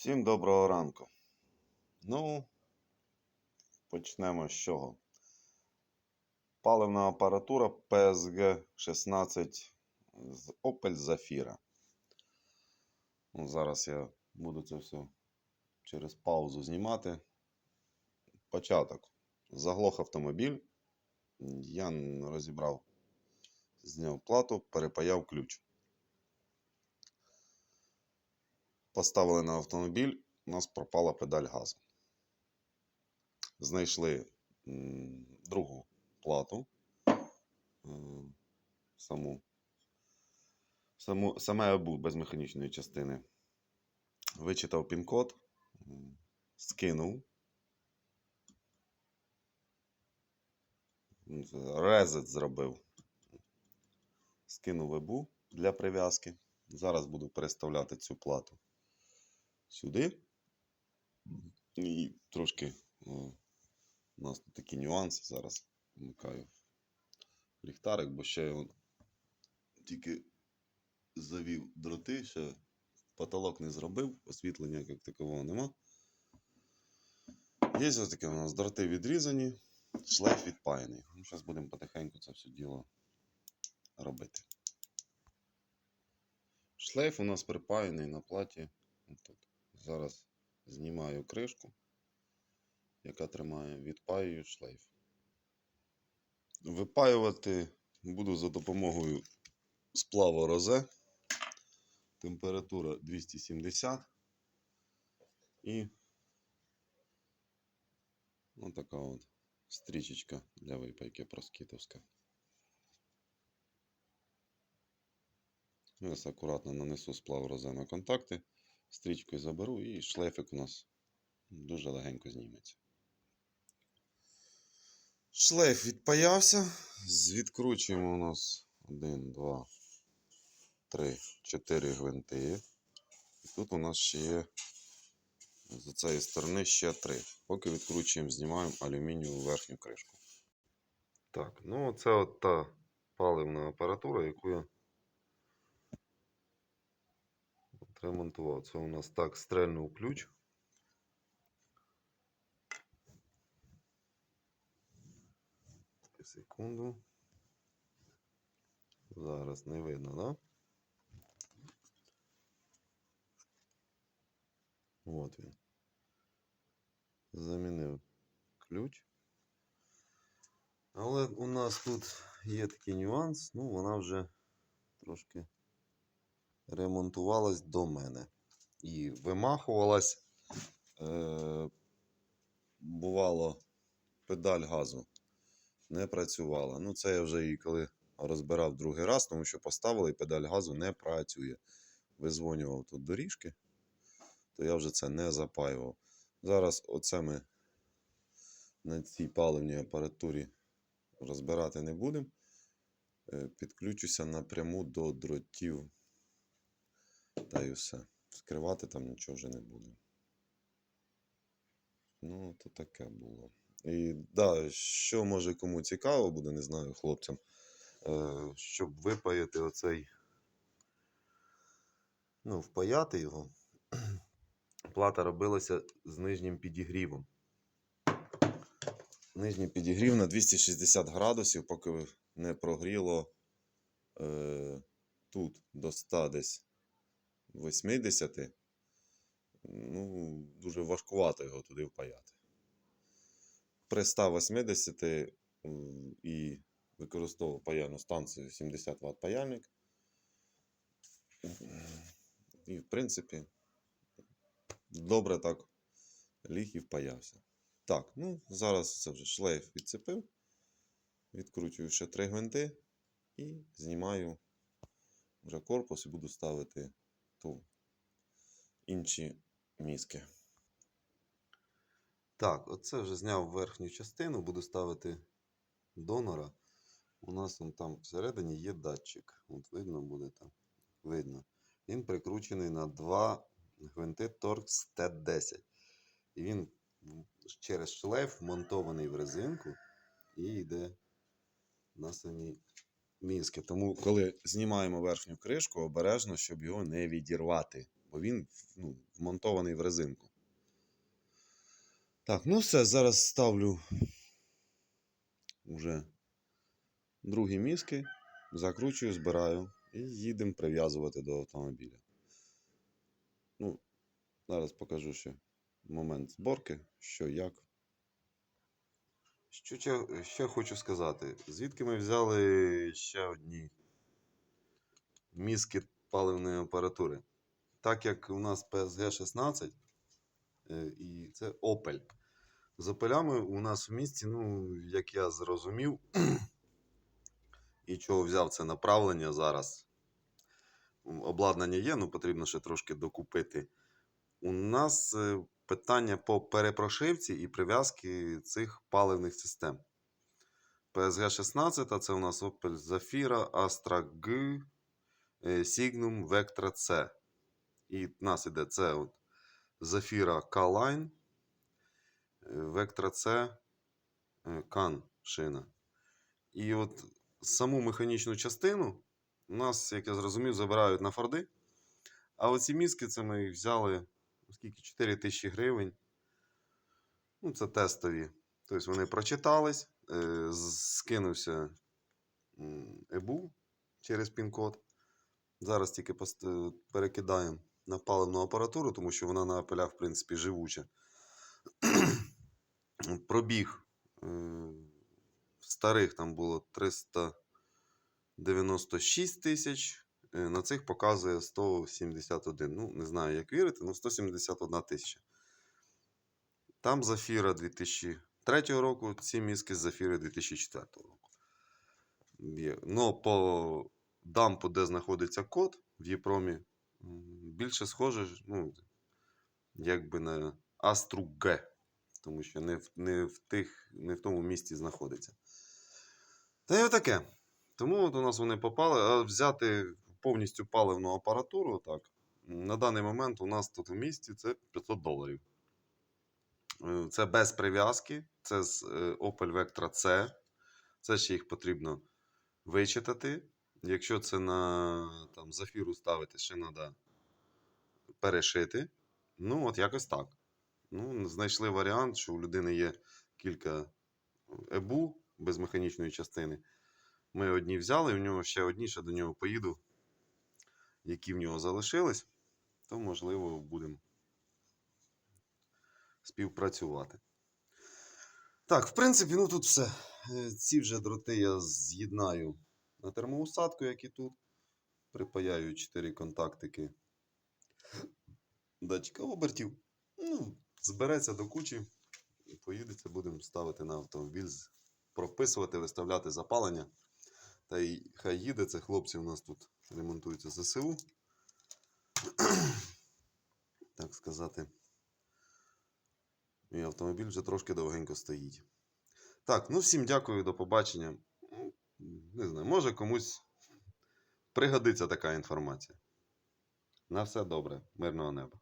Всім доброго ранку. Ну, почнемо з чого. Паливна апаратура PSG 16 з Opel Zafira. Ну, зараз я буду це все через паузу знімати. Початок. Заглох автомобіль. Я розібрав, зняв плату, перепаяв ключ. Поставили на автомобіль, у нас пропала педаль газу. Знайшли другу плату, саму, саму, саме АБУ без механічної частини. Вичитав пін-код, скинув. Резет зробив. Скинув ЕБУ для прив'язки. Зараз буду переставляти цю плату сюди. І трошки о, у нас тут такі нюанси. Зараз вмикаю ліхтарик, бо ще я тільки завів дроти, ще потолок не зробив, освітлення як такового нема. Є ось таке у нас дроти відрізані, шлейф відпаяний. Ну, Зараз будемо потихеньку це все діло робити. Шлейф у нас припаяний на платі. Тут. Зараз знімаю кришку, яка тримає, відпаюю шлейф. Випаювати буду за допомогою сплаву розе. Температура 270. І ось така от стрічечка для випайки проскітовська. Ось акуратно нанесу сплав розе на контакти стрічкою заберу і шлейфик у нас дуже легенько зніметься. Шлейф відпаявся. Відкручуємо у нас 1, 2, 3, 4 гвинти. І тут у нас ще є з цієї сторони ще 3. Поки відкручуємо, знімаємо алюмінієву верхню кришку. Так, ну це от та паливна апаратура, яку я ремонтував. Це у нас так стрельнув ключ. Секунду. Зараз не видно, да? От він. Замінив ключ. Але у нас тут є такий нюанс, ну вона вже трошки ремонтувалась до мене. І вимахувалась, е, бувало, педаль газу не працювала. Ну, це я вже і коли розбирав другий раз, тому що поставили і педаль газу не працює. Визвонював тут доріжки, то я вже це не запаював. Зараз оце ми на цій паливній апаратурі розбирати не будемо. Е, Підключуся напряму до дротів та й все. Вскривати там нічого вже не буде. Ну, то таке було. І да, що може кому цікаво буде, не знаю, хлопцям, е, щоб випаяти оцей, ну, впаяти його. Плата робилася з нижнім підігрівом. Нижній підігрів на 260 градусів, поки не прогріло е, тут до 100 десь 80, ну, дуже важкувато його туди впаяти. При 180 і використовував паяльну станцію 70 Вт паяльник. І, в принципі, добре так ліг і впаявся. Так, ну, зараз це вже шлейф відцепив, відкручую ще три гвинти і знімаю вже корпус і буду ставити ту інші мізки. Так, оце вже зняв верхню частину, буду ставити донора. У нас он там всередині є датчик. От видно буде там. Видно. Він прикручений на два гвинти Torx T10. І він через шлейф вмонтований в резинку і йде на самі мізки. Тому, коли знімаємо верхню кришку, обережно, щоб його не відірвати. бо він ну, вмонтований в резинку. Так, ну все, зараз ставлю уже другі мізки, закручую, збираю і їдемо прив'язувати до автомобіля. Ну, зараз покажу ще момент зборки, що як. Що ще, хочу сказати? Звідки ми взяли ще одні мізки паливної апаратури? Так як у нас PSG 16 е, і це Opel. З опелями у нас в місті, ну, як я зрозумів, і чого взяв це направлення зараз. Обладнання є, ну потрібно ще трошки докупити. У нас е, питання по перепрошивці і прив'язки цих паливних систем. PSG 16 це у нас Opel Zafira, Astra G, е, Signum, Vectra C. І в нас іде це от Zafira K-Line, е, Vectra C, е, Can шина. І от саму механічну частину у нас, як я зрозумів, забирають на Форди. А оці мізки це ми взяли скільки 4 тисячі гривень. Ну, це тестові. Тобто вони прочитались, е, скинувся ЕБУ через пін-код. Зараз тільки е, перекидаємо на паливну апаратуру, тому що вона на апелях, в принципі, живуча. Пробіг е, старих там було 396 тисяч. Е, На цих показує 171. Ну, не знаю, як вірити, але 171 тисяча. Там Зафіра 2003 року, ці мізки з Зафіри 2004 року. Ну, по дампу, де знаходиться код в Єпромі, більше схоже, ну, якби на Астру Г. Тому що не в, не в, тих, не в тому місці знаходиться. Та й отаке. Тому от у нас вони попали, а взяти повністю паливну апаратуру, так, на даний момент у нас тут в місті це 500 доларів. Е, Це без прив'язки, це з е, Opel Vectra C. Це ще їх потрібно вичитати. Якщо це на там, зафіру ставити, ще треба перешити. Ну, от якось так. Ну, знайшли варіант, що у людини є кілька ЕБУ без механічної частини. Ми одні взяли, у нього ще одні, ще до нього поїду, які в нього залишились, то, можливо, будемо співпрацювати. Так, в принципі, ну тут все. Е, Ці вже дроти я з'єднаю на термоусадку, як і тут. Припаяю 4 контактики датчика обертів. Ну, збереться до кучі. Поїдеться, будемо ставити на автомобіль, прописувати, виставляти запалення. Та й хай їде, це хлопці у нас тут ремонтуються ЗСУ. так сказати. І автомобіль вже трошки довгенько стоїть. Так, ну всім дякую, до побачення. Не знаю, може комусь пригодиться така інформація. На все добре, мирного неба.